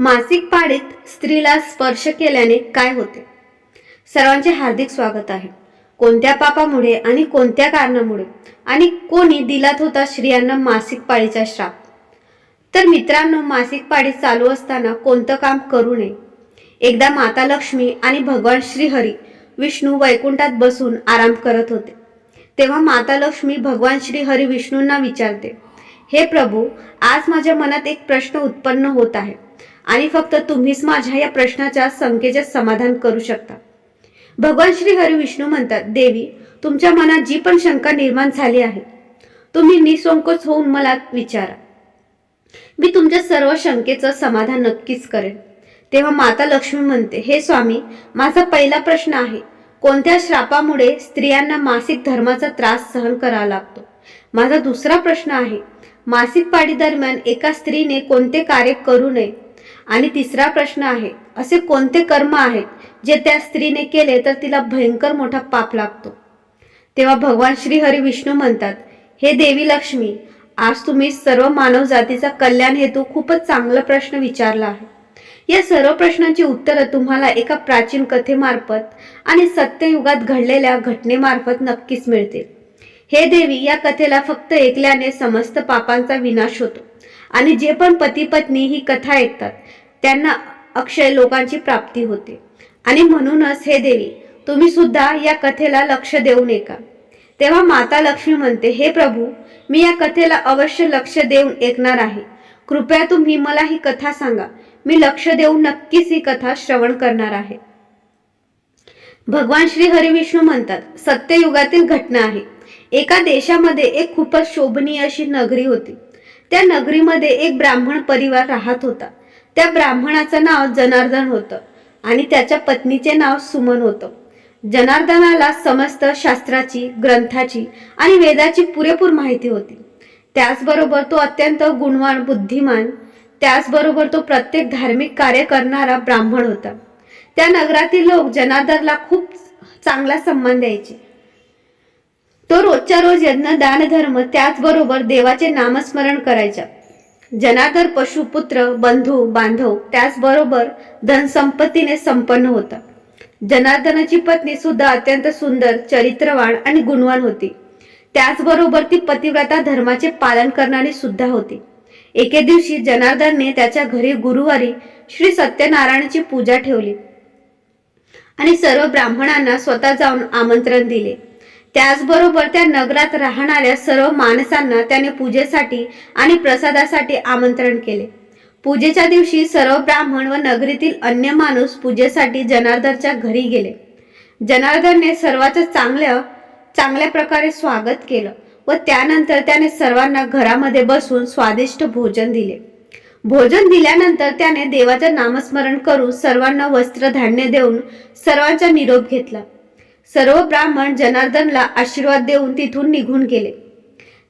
मासिक पाळीत स्त्रीला स्पर्श केल्याने काय होते? सर्वांचे हार्दिक स्वागत आहे. कोणत्या पापामुळे आणि कोणत्या कारणामुळे आणि कोणी दिलात होता स्त्रियांना मासिक पाळीचा श्राप? तर मित्रांनो मासिक पाळी चालू असताना कोणतं काम करू नये? एकदा माता लक्ष्मी आणि भगवान श्रीहरी विष्णू वैकुंठात बसून आराम करत होते. तेव्हा माता लक्ष्मी भगवान श्रीहरी विष्णूंना विचारते हे प्रभू आज माझ्या मनात एक प्रश्न उत्पन्न होत आहे. आणि फक्त तुम्हीच माझ्या या प्रश्नाच्या शंकेचे समाधान करू शकता. भगवान श्री हरी विष्णू म्हणतात देवी तुमच्या मनात जी पण शंका निर्माण झाली आहे तुम्ही निसंकोच होऊन मला विचारा. मी तुमच्या सर्व शंकेचं समाधान नक्कीच करेन. तेव्हा माता लक्ष्मी म्हणते हे स्वामी माझा पहिला प्रश्न आहे कोणत्या श्रापामुळे स्त्रियांना मासिक धर्माचा त्रास सहन करावा लागतो? माझा दुसरा प्रश्न आहे मासिक पाळी दरम्यान एका स्त्रीने कोणते कार्य करू नये आणि तिसरा प्रश्न आहे असे कोणते कर्म आहेत जे त्या स्त्रीने केले तर तिला भयंकर मोठा पाप लागतो? तेव्हा भगवान श्री हरी विष्णू म्हणतात हे देवी लक्ष्मी आज तुम्ही सर्व मानव जातीचा कल्याण हेतू खूपच चांगला प्रश्न विचारला आहे. या सर्व प्रश्नांची उत्तरं तुम्हाला एका प्राचीन कथेमार्फत आणि सत्ययुगात घडलेल्या घटनेमार्फत नक्कीच मिळतील. हे देवी या कथेला फक्त ऐकल्याने समस्त पापांचा विनाश होतो आणि जे पण पती पत्नी ही कथा ऐकतात त्यांना अक्षय लोकांची प्राप्ती होते. आणि म्हणूनच हे देवी तुम्ही सुद्धा या कथेला लक्ष देऊ नका. तेव्हा माता लक्ष्मी म्हणते हे प्रभू मी या कथेला अवश्य लक्ष देऊन ऐकणार आहे. कृपया तुम्ही मला ही कथा सांगा. मी लक्ष देऊन नक्कीच ही कथा श्रवण करणार आहे. भगवान श्री हरिविष्णू म्हणतात सत्ययुगातील घटना आहे. एका देशामध्ये एक खूपच शोभनीय अशी नगरी होती. त्या नगरीमध्ये एक ब्राह्मण परिवार राहत होता. त्या ब्राह्मणाचं नाव जनार्दन होतं आणि त्याच्या पत्नीचे नाव सुमन होतं. जनार्दनाला समस्त शास्त्राची ग्रंथाची आणि वेदाची पुरेपूर माहिती होती. त्याचबरोबर तो अत्यंत गुणवान बुद्धिमान त्याचबरोबर तो प्रत्येक धार्मिक कार्य करणारा ब्राह्मण होता. त्या नगरातील लोक जनार्दनला खूप चांगला सन्मान द्यायचे. तो रोजच्या रोज यज्ञ दान धर्म त्याचबरोबर देवाचे नामस्मरण करायचा. जनाधर पशुपुत्र बंधू बांधव त्याचबरोबर धनसंपत्तीने संपन्न होता जनार्दनाची पत्नी सुद्धा अत्यंत सुंदर चरित्रवान आणि गुणवान होती. त्याचबरोबर ती पतिव्रता धर्माचे पालन करणारी सुद्धा होती. एके दिवशी जनार्दनने त्याच्या घरी गुरुवारी श्री सत्यनारायणाची पूजा ठेवली आणि सर्व ब्राह्मणांना स्वतः जाऊन आमंत्रण दिले. त्याचबरोबर त्या नगरात राहणाऱ्या सर्व माणसांना त्याने पूजेसाठी आणि प्रसादासाठी आमंत्रण केले. पूजेच्या दिवशी सर्व ब्राह्मण व नगरीतील अन्य माणूस पूजेसाठी जनार्दनच्या घरी गेले. जनार्दनने सर्वांचं चांगल्या चांगल्या प्रकारे स्वागत केलं व त्यानंतर त्याने सर्वांना घरामध्ये बसून स्वादिष्ट भोजन दिले. भोजन दिल्यानंतर त्याने देवाचं नामस्मरण करून सर्वांना वस्त्र धान्य देऊन सर्वांचा निरोप घेतला. सर्व ब्राह्मण जनार्दनला आशीर्वाद देऊन तिथून निघून गेले.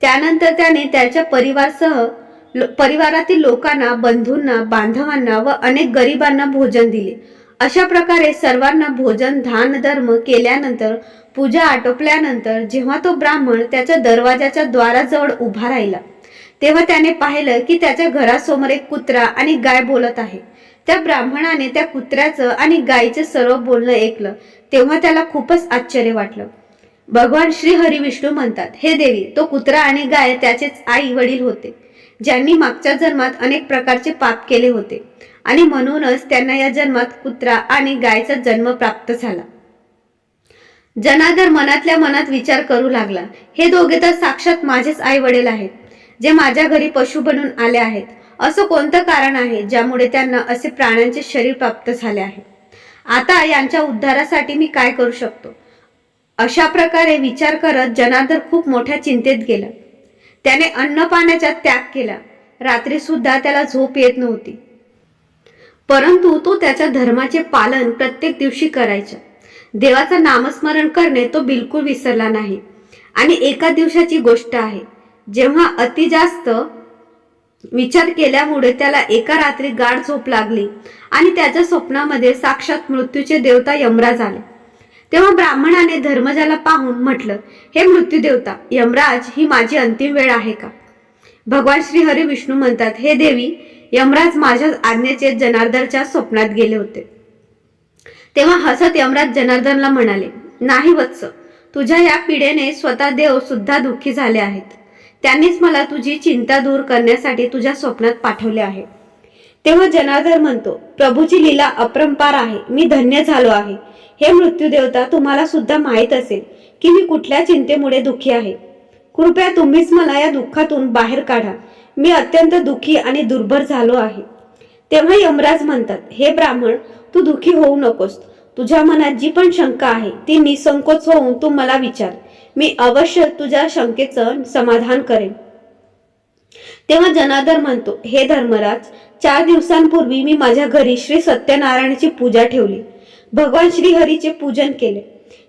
त्यानंतर त्याने त्याच्या परिवारसह लो- परिवारातील लोकांना बंधूंना बांधवांना व अनेक गरिबांना भोजन दिले. अशा प्रकारे सर्वांना भोजन धान धर्म केल्यानंतर पूजा आटोपल्यानंतर जेव्हा तो ब्राह्मण त्याच्या दरवाजाच्या द्वाराजवळ उभा राहिला तेव्हा त्याने पाहिलं की त्याच्या घरासमोर एक कुत्रा आणि गाय बोलत आहे. त्या ब्राह्मणाने त्या कुत्र्याचं आणि गायीचं सर्व बोलणं ऐकलं. तेव्हा त्याला खूपच आश्चर्य वाटलं. भगवान श्री हरी विष्णू म्हणतात हे देवी तो कुत्रा आणि गाय त्याचेच आई वडील होते ज्यांनी मागच्या जन्मात अनेक प्रकारचे पाप केले होते आणि म्हणूनच त्यांना या जन्मात कुत्रा आणि गायचा जन्म प्राप्त झाला. जनार्दन मनातल्या मनात विचार करू लागला हे दोघे तर साक्षात माझेच आई वडील आहेत जे माझ्या घरी पशु बनून आले आहेत. असं कोणतं कारण आहे ज्यामुळे त्यांना असे प्राण्यांचे शरीर प्राप्त झाले आहे? आता यांच्या उद्धारासाठी मी काय करू शकतो? अशा प्रकारे विचार करत जनार्दन खूप मोठ्या चिंतेत गेला. त्याने अन्न पाण्याचा त्याग केला. रात्री सुद्धा त्याला झोप येत नव्हती. परंतु तो त्याच्या धर्माचे पालन प्रत्येक दिवशी करायचा. देवाचं नामस्मरण करणे तो बिलकुल विसरला नाही. आणि एका दिवसाची गोष्ट आहे. जेव्हा अति जास्त विचार केल्यामुळे त्याला एका रात्री गाढ झोप लागली आणि त्याच्या स्वप्नामध्ये साक्षात मृत्यूचे देवता यमराज आले. तेव्हा ब्राह्मणाने धर्मजाला पाहून म्हटलं हे मृत्यू देवता यमराज ही माझी अंतिम वेळ आहे का? भगवान श्री हरी विष्णू म्हणतात हे देवी यमराज माझ्या आज्ञेचे जनार्दनच्या स्वप्नात गेले होते. तेव्हा हसत यमराज जनार्दनला म्हणाले नाही वत्स तुझ्या या पिढेने स्वतः देव सुद्धा दुःखी झाले आहेत. त्यांनीच मला तुझी चिंता दूर करण्यासाठी तुझ्या स्वप्नात पाठवले आहे. तेव्हा जनार्दन म्हणतो प्रभूची लीला अपरंपार आहे. मी धन्य झालो आहे. हे मृत्यूदेवता तुम्हाला सुद्धा माहीत असेल की मी कुठल्या चिंतेमुळे दुःखी आहे. कृपया तुम्हीच मला या दुःखातून बाहेर काढा. मी अत्यंत दुःखी आणि दुर्भर झालो आहे. तेव्हा यमराज म्हणतात हे ब्राह्मण तू दुःखी होऊ नकोस. तुझ्या मनात जी पण शंका आहे ती निसंकोच होऊन तू मला विचार. मी अवश्य तुझ्या शंकेचं समाधान करेन. तेव्हा जनार्दन म्हणतो हे धर्मराज चार दिवसांपूर्वी मी माझ्या घरी श्री सत्यनारायणाची पूजा ठेवली. भगवान श्री हरीचे पूजन केले.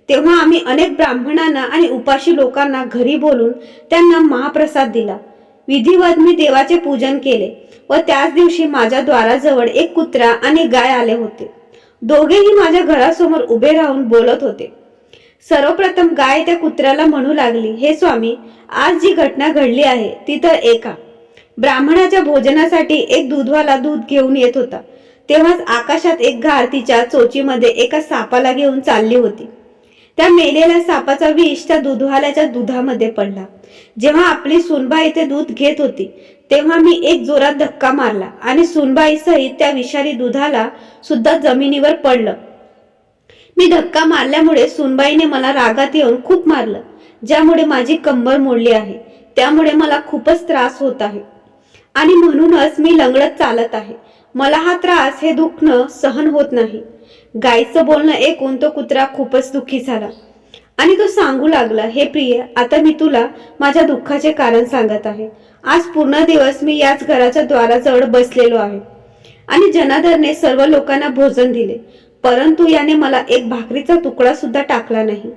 तेव्हा आम्ही अनेक ब्राह्मणांना आणि उपाशी लोकांना घरी बोलून त्यांना महाप्रसाद दिला. विधिवत मी देवाचे पूजन केले व त्याच दिवशी माझ्या द्वाराजवळ एक कुत्रा आणि गाय आले होते. दोघेही माझ्या घरासमोर उभे राहून बोलत होते. सर्वप्रथम गाय त्या कुत्र्याला म्हणू लागली हे स्वामी आज जी घटना घडली आहे ती तर एका. ब्राह्मणाच्या भोजनासाठी एक दूधवाला दूध घेऊन येत होता. तेव्हाच आकाशात एक घार तिच्या चोचीमध्ये एका सापाला घेऊन चालली होती. त्या मेलेल्या सापाचा विष त्या दूधवाल्याच्या दुधामध्ये पडला. जेव्हा आपली सुनबाई ते दूध घेत होती तेव्हा मी एक जोरात धक्का मारला आणि सुनबाई सहित त्या विषारी दुधाला सुद्धा जमिनीवर पडलं. मी धक्का मारल्यामुळे सुनबाईने मला रागात येऊन खूप मारलं ज्यामुळे माझी कंबर मोडली आहे त्यामुळे मला खूपच त्रास होत आहे. आणि म्हणूनच मी लंगडत चालत आहे. मला हा त्रास हे दुखणं सहन होत नाही. गायचं बोलणं ऐकून तो कुत्रा खूपच दुःखी झाला. आणि तो सांगू लागला हे प्रिय आता मी तुला माझ्या दुःखाचे कारण सांगत आहे. आज पूर्ण दिवस मी याच घराच्या द्वाराजवळ बसलेलो आहे. आणि जनादरने सर्व लोकांना भोजन दिले. परंतु याने मला एक भाकरीचा तुकडा सुद्धा टाकला नाही.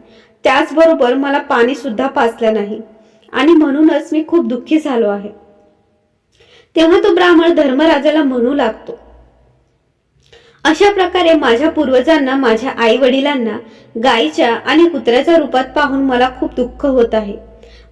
त्याचबरोबर मला पाणी सुद्धा पाचलं नाही. आणि म्हणूनच मी खूप दुःखी झालो आहे. तेव्हा तो ब्राह्मण धर्मराजाला म्हणू लागतो अशा प्रकारे माझ्या पूर्वजांना माझ्या आई वडिलांना गायीच्या आणि कुत्र्याच्या रूपात पाहून मला खूप दुःख होत आहे.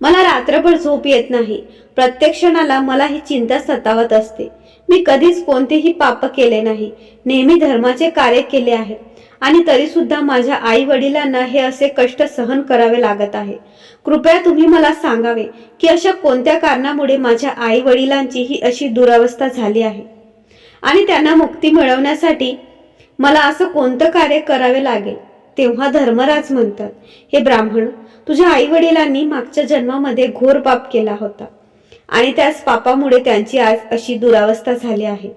मला रात्रभर झोप येत नाही. प्रत्येक क्षणाला मला ही चिंता सतावत असते. मी कधीच कोणतेही पाप केले नाही. नेहमी धर्माचे कार्य केले आहे. आणि तरी सुद्धा माझ्या आई वडिलांना हे असे कष्ट सहन करावे लागत आहे. कृपया तुम्ही मला सांगावे की अशा कोणत्या कारणामुळे माझ्या आई वडिलांची ही अशी दुरावस्था झाली आहे? आणि त्यांना मुक्ती मिळवण्यासाठी मला असं कोणतं कार्य करावे लागेल? तेव्हा धर्मराज म्हणतात हे ब्राह्मण तुझ्या आई वडिलांनी मागच्या जन्मामध्ये घोर पाप केला होता. आणि त्याच पापामुळे त्यांची आज अशी दुरावस्था झाली आहे.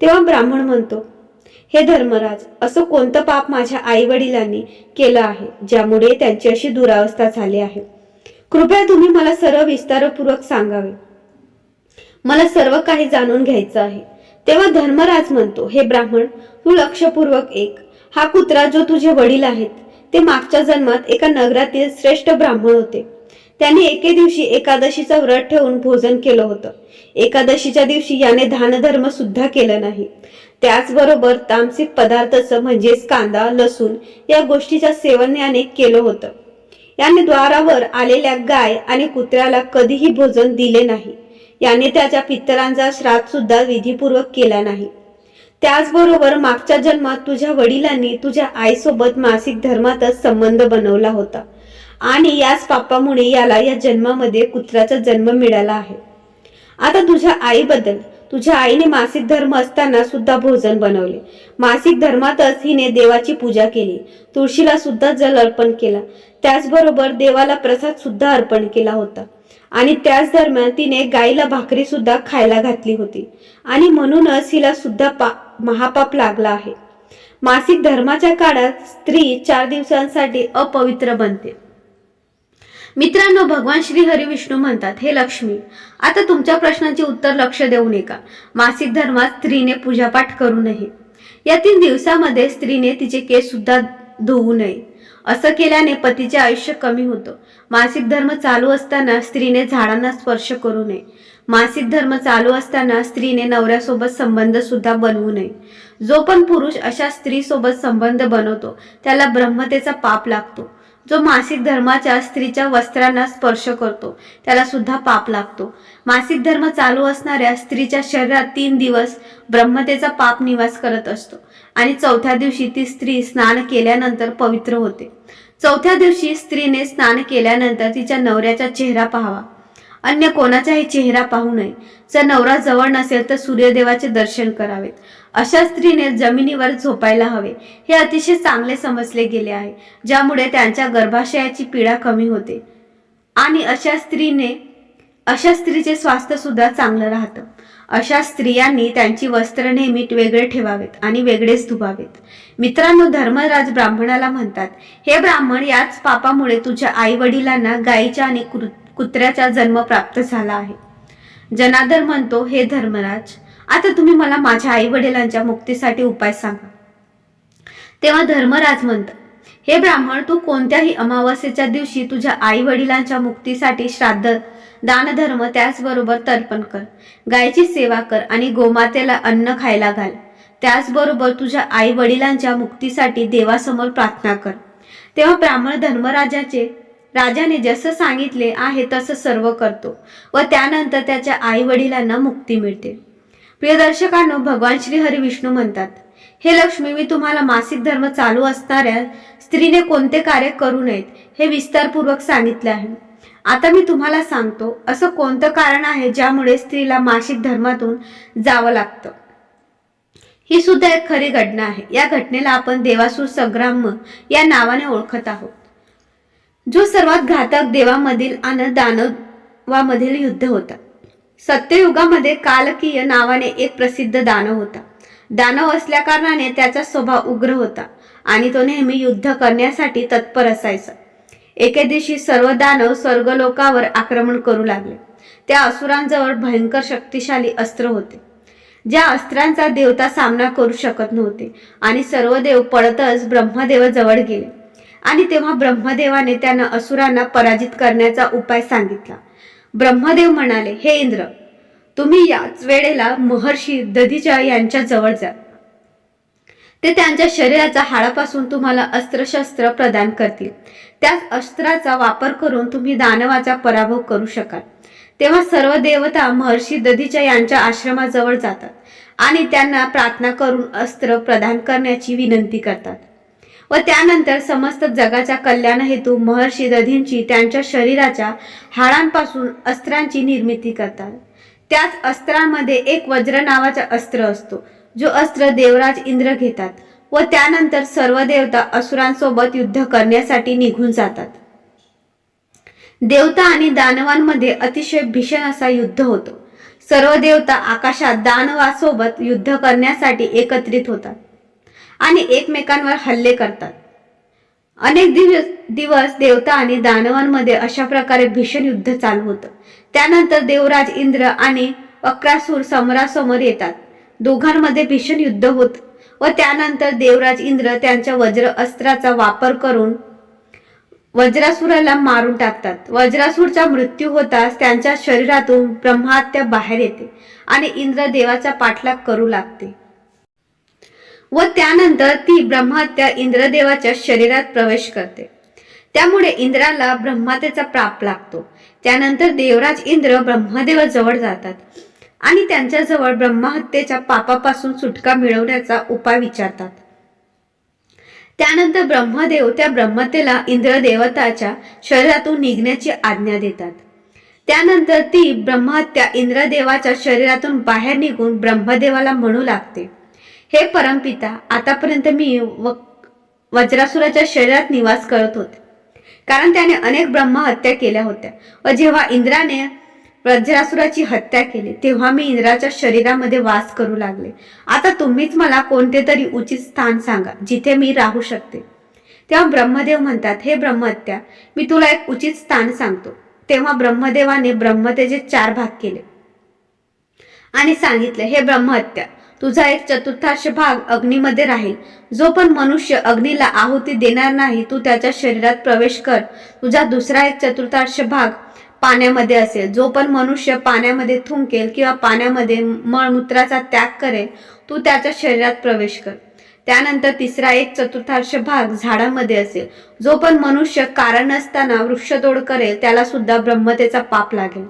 तेव्हा ब्राह्मण म्हणतो हे धर्मराज असं कोणतं पाप माझ्या आई वडिलांनी केलं आहे ज्यामुळे त्यांची अशी दुरावस्था झाली आहे? कृपया तुम्ही मला सर्व विस्तारपूर्वक सांगावे. मला सर्व काही जाणून घ्यायचं आहे. तेव्हा धर्मराज म्हणतो हे ब्राह्मण तू लक्षपूर्वक एक हा कुत्रा जो तुझे वडील आहेत ते मागच्या जन्मात एका नगरातील श्रेष्ठ ब्राह्मण होते. त्यांनी एके दिवशी एकादशीचा व्रत ठेवून भोजन केलं होतं. एकादशीच्या दिवशी याने दानधर्म सुद्धा केलं नाही. त्याचबरोबर तामसिक पदार्थाचं म्हणजेच कांदा लसूण या गोष्टीच्या सेवन याने केलं होतं. याने द्वारावर आलेल्या गाय आणि कुत्र्याला कधीही भोजन दिले नाही. याने त्याच्या पितरांचा श्राद्ध सुद्धा विधीपूर्वक केला नाही. त्याचबरोबर मागच्या जन्मात तुझ्या वडिलांनी तुझ्या आईसोबत मासिक धर्मातच संबंध बनवला होता. आणि याच पापामुळे याला या जन्मामध्ये कुत्र्याचा जन्म मिळाला आहे. आता तुझ्या आईबद्दल तुझ्या आईने मासिक धर्म असताना सुद्धा भोजन बनवले. मासिक धर्मातच हिने देवाची पूजा केली. तुळशीला सुद्धा जल अर्पण केला. त्याचबरोबर देवाला प्रसाद सुद्धा अर्पण केला होता. आणि त्याच दरम्यान तिने गाईला भाकरी सुद्धा खायला घातली होती. आणि म्हणूनच हिला सुद्धा पा महापाप लागला आहे. मासिक धर्माच्या काळात स्त्री चार दिवसांसाठी अपवित्र बनते. मित्रांनो भगवान श्री हरी विष्णू म्हणतात हे लक्ष्मी आता तुमच्या प्रश्नाचे उत्तर लक्ष देऊ नका. मासिक धर्मात स्त्रीने पूजापाठ करू नये. या तीन दिवसामध्ये स्त्रीने तिचे केस सुद्धा धुवू नये. असं केल्याने पतीचे आयुष्य कमी होतं. मासिक धर्म चालू असताना स्त्रीने झाडांना स्पर्श करू नये. मासिक धर्म चालू असताना स्त्रीने नवऱ्यासोबत संबंध सुद्धा बनवू नये. जो पण पुरुष अशा स्त्रीसोबत संबंध बनवतो त्याला ब्रह्मतेचा पाप लागतो. जो मासिक धर्माच्या स्त्रीच्या वस्त्रांना स्पर्श करतो त्याला सुद्धा पाप लागतो. मासिक धर्म चालू असणाऱ्या स्त्रीच्या शरीरात तीन दिवस ब्रह्मतेचा पाप निवास करत असतो आणि चौथ्या दिवशी ती स्त्री स्नान केल्यानंतर पवित्र होते. चौथ्या दिवशी स्त्रीने स्नान केल्यानंतर तिच्या नवऱ्याचा चेहरा पाहावा. अन्य कोणाचाही चेहरा पाहू नये. जर नवरा जवळ नसेल तर सूर्यदेवाचे दर्शन करावेत अशा स्त्रीने जमिनीवर झोपायला हवे. हे अतिशय चांगले समजले गेले आहे. ज्यामुळे त्यांच्या गर्भाशयाची पीडा कमी होते. आणि अशा स्त्रीने अशा स्त्रीचे स्वास्थ्य सुद्धा चांगलं राहतं. अशा स्त्रियांनी त्यांची वस्त्र नेहमी वेगळे ठेवावेत आणि वेगळेच धुवावेत. मित्रांनो धर्मराज ब्राह्मणाला म्हणतात हे ब्राह्मण याच पापामुळे तुझ्या आई वडिलांना गायीच्या आणि कृत कुत्र्याचा जन्म प्राप्त झाला आहे. जनार्दन म्हणतो हे धर्मराज आता तुम्ही मला माझ्या आई वडिलांच्या मुक्तीसाठी उपाय सांगा. तेव्हा धर्मराज म्हणतात हे ब्राह्मण तू कोणत्याही अमावस्येच्या दिवशी तुझ्या आई वडिलांच्या मुक्तीसाठी श्राद्ध दानधर्म त्याचबरोबर तर्पण कर. गायची सेवा कर आणि गोमातेला अन्न खायला घाल. त्याचबरोबर तुझ्या आई वडिलांच्या मुक्तीसाठी देवासमोर प्रार्थना कर. तेव्हा ब्राह्मण धर्मराजाचे राजाने जसं सांगितले आहे तसं सर्व करतो व त्यानंतर त्याच्या आई वडिलांना मुक्ती मिळते. प्रियदर्शकांनो भगवान श्री हरी विष्णू म्हणतात हे लक्ष्मी मी तुम्हाला मासिक धर्म चालू असणाऱ्या स्त्रीने कोणते कार्य करू नयेत हे विस्तारपूर्वक सांगितले आहे. आता मी तुम्हाला सांगतो असं कोणतं कारण आहे ज्यामुळे स्त्रीला मासिक धर्मातून जावं लागतं? ही सुद्धा एक खरी घटना आहे. या घटनेला आपण देवासूर संग्राम या नावाने ओळखत आहोत. जो सर्वात घातक देवामधील आणि दानवामधील युद्ध होता. सत्ययुगामध्ये कालकीय नावाने एक प्रसिद्ध दानव होता. दानव असल्या कारणाने त्याचा स्वभाव उग्र होता आणि तो नेहमी युद्ध करण्यासाठी तत्पर असायचा. एके दिवशी सर्व दानव स्वर्गलोकावर आक्रमण करू लागले. त्या असुरांजवळ भयंकर शक्तिशाली अस्त्र होते. ज्या अस्त्रांचा देवता सामना करू शकत नव्हते आणि सर्व देव पळतच ब्रह्मदेवाजवळ गेले. आणि तेव्हा ब्रह्मदेवाने त्यांना असुरांना पराजित करण्याचा उपाय सांगितला. ब्रह्मदेव म्हणाले हे इंद्र तुम्ही याच वेळेला महर्षी दधीच्या यांच्या जवळ जा. ते त्यांच्या शरीराच्या हाडापासून तुम्हाला अस्त्रशस्त्र प्रदान करतील. त्याच अस्त्राचा वापर करून तुम्ही दानवाचा पराभव करू शकाल. तेव्हा सर्व देवता महर्षी दधीच्या यांच्या आश्रमाजवळ जातात आणि त्यांना प्रार्थना करून अस्त्र प्रदान करण्याची विनंती करतात. व त्यानंतर समस्त जगाच्या कल्याण हेतू महर्षी दधींची त्यांच्या शरीराच्या हाडांपासून अस्त्रांची निर्मिती करतात. त्याच अस्त्रांमध्ये एक वज्र नावाचा अस्त्र असतो. जो अस्त्र देवराज इंद्र घेतात व त्यानंतर सर्व देवता असुरांसोबत युद्ध करण्यासाठी निघून जातात. देवता आणि दानवांमध्ये अतिशय भीषण असा युद्ध होतो. सर्व देवता आकाशात दानवासोबत युद्ध करण्यासाठी एकत्रित होतात. आणि एकमेकांवर हल्ले करतात. अनेक दिवस दिवस देवता आणि दानवांमध्ये अशा प्रकारे भीषण युद्ध चालू होतं. त्यानंतर देवराज इंद्र आणि वक्रासूर समरासमोर येतात. दोघांमध्ये भीषण युद्ध होत व त्यानंतर देवराज इंद्र त्यांच्या वज्र अस्त्राचा वापर करून वज्रासुराला मारून टाकतात. वज्रासूरचा मृत्यू होताच त्यांच्या शरीरातून ब्रह्मात्या बाहेर येते आणि इंद्र देवाचा पाठलाग करू लागते. व त्यानंतर ती ब्रह्महत्या इंद्रदेवाच्या शरीरात प्रवेश करते. त्यामुळे इंद्राला ब्रह्मतेचा प्राप लागतो. त्यानंतर देवराज इंद्र ब्रह्मदेवाजवळ जातात आणि त्यांच्याजवळ ब्रह्महत्येच्या पापापासून सुटका मिळवण्याचा उपाय विचारतात. त्यानंतर ब्रह्मदेव त्या ब्रह्मतेला इंद्रदेवताच्या शरीरातून निघण्याची आज्ञा देतात. त्यानंतर ती ब्रह्महत्या इंद्रदेवाच्या शरीरातून बाहेर निघून ब्रह्मदेवाला म्हणू लागते. हे परमपिता आतापर्यंत मी व वज्रासुराच्या शरीरात निवास करत होते. कारण त्याने अनेक ब्रह्महत्या केल्या होत्या व जेव्हा इंद्राने वज्रासुराची हत्या केली तेव्हा मी इंद्राच्या शरीरामध्ये वास करू लागले. आता तुम्हीच मला कोणते तरी उचित स्थान सांगा जिथे मी राहू शकते. तेव्हा ब्रह्मदेव म्हणतात हे ब्रह्महत्या मी तुला एक उचित स्थान सांगतो. तेव्हा ब्रह्मदेवाने ब्रह्मतेचे चार भाग केले आणि सांगितले हे ब्रह्महत्या तुझा एक चतुर्थांश भाग अग्नीमध्ये राहील. जो पण मनुष्य अग्नीला आहुती देणार नाही तू त्याच्या शरीरात प्रवेश कर. तुझा दुसरा एक चतुर्थांश भाग पाण्यामध्ये असेल. जो पण मनुष्य पाण्यामध्ये थुंकेल किंवा पाण्यामध्ये मळमूत्राचा त्याग करेल तू त्याच्या शरीरात प्रवेश कर. त्यानंतर तिसरा एक चतुर्थांश भाग झाडामध्ये असेल. जो पण मनुष्य कारण असताना वृक्षतोड करेल त्याला सुद्धा ब्रह्मतेचा पाप लागेल.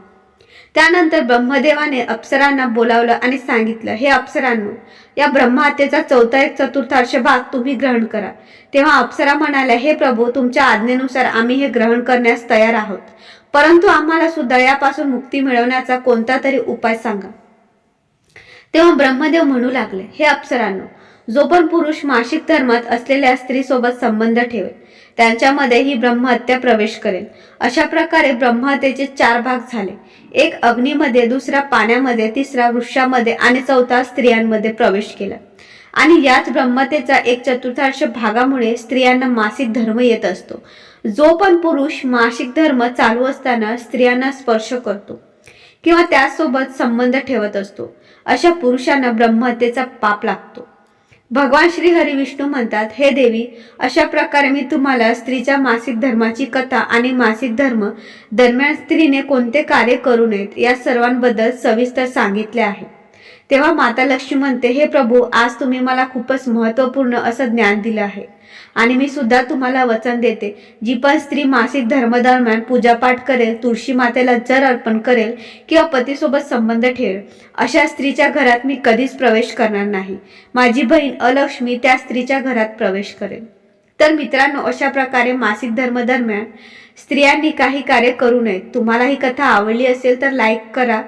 त्यानंतर ब्रह्मदेवाने अप्सरांना बोलावलं आणि सांगितलं हे अप्सरांनो या ब्रह्महत्येचा चौथा एक चतुर्थांश भाग तुम्ही ग्रहण करा. तेव्हा अप्सरा म्हणाल्या हे प्रभू तुमच्या आज्ञेनुसार आम्ही हे ग्रहण करण्यास तयार आहोत. परंतु आम्हाला सुद्धा यापासून मुक्ती मिळवण्याचा कोणता तरी उपाय सांगा. तेव्हा ब्रह्मदेव म्हणू लागले हे अप्सरांनो जो पण पुरुष मासिक धर्मात असलेल्या स्त्रीसोबत संबंध ठेवेल त्यांच्यामध्ये ही ब्रह्महत्या प्रवेश करेल. अशा प्रकारे ब्रह्महत्येचे चार भाग झाले. एक अग्नीमध्ये दुसरा पाण्यामध्ये तिसरा वृक्षामध्ये आणि चौथा स्त्रियांमध्ये प्रवेश केला. आणि याच ब्रह्मतेचा एक चतुर्थांश भागामुळे स्त्रियांना मासिक धर्म येत असतो. जो पण पुरुष मासिक धर्म चालू असताना स्त्रियांना स्पर्श करतो किंवा त्यासोबत संबंध ठेवत असतो. अशा पुरुषांना ब्रह्महत्येचा पाप लागतो. भगवान श्री हरी विष्णू म्हणतात हे देवी अशा प्रकारे मी तुम्हाला स्त्रीच्या मासिक धर्माची कथा आणि मासिक धर्म दरम्यान स्त्रीने कोणते कार्य करू नयेत या सर्वांबद्दल सविस्तर सांगितले आहे. तेव्हा माता लक्ष्मी म्हणते हे प्रभू आज तुम्ही मला खूपच महत्त्वपूर्ण असं ज्ञान दिलं आहे. आणि मी सुद्धा तुम्हाला वचन देते. जी पण स्त्री मासिक धर्मदरम्यान पूजापाठ करेल तुळशी मातेला जर अर्पण करेल किंवा पतीसोबत संबंध ठेवेल अशा स्त्रीच्या घरात मी कधीच प्रवेश करणार नाही. माझी बहीण अलक्ष्मी त्या स्त्रीच्या घरात प्रवेश करेल. तर मित्रांनो अशा प्रकारे मासिक धर्मदरम्यान स्त्रियांनी काही कार्य करू नये. तुम्हाला ही कथा आवडली असेल तर लाईक करा.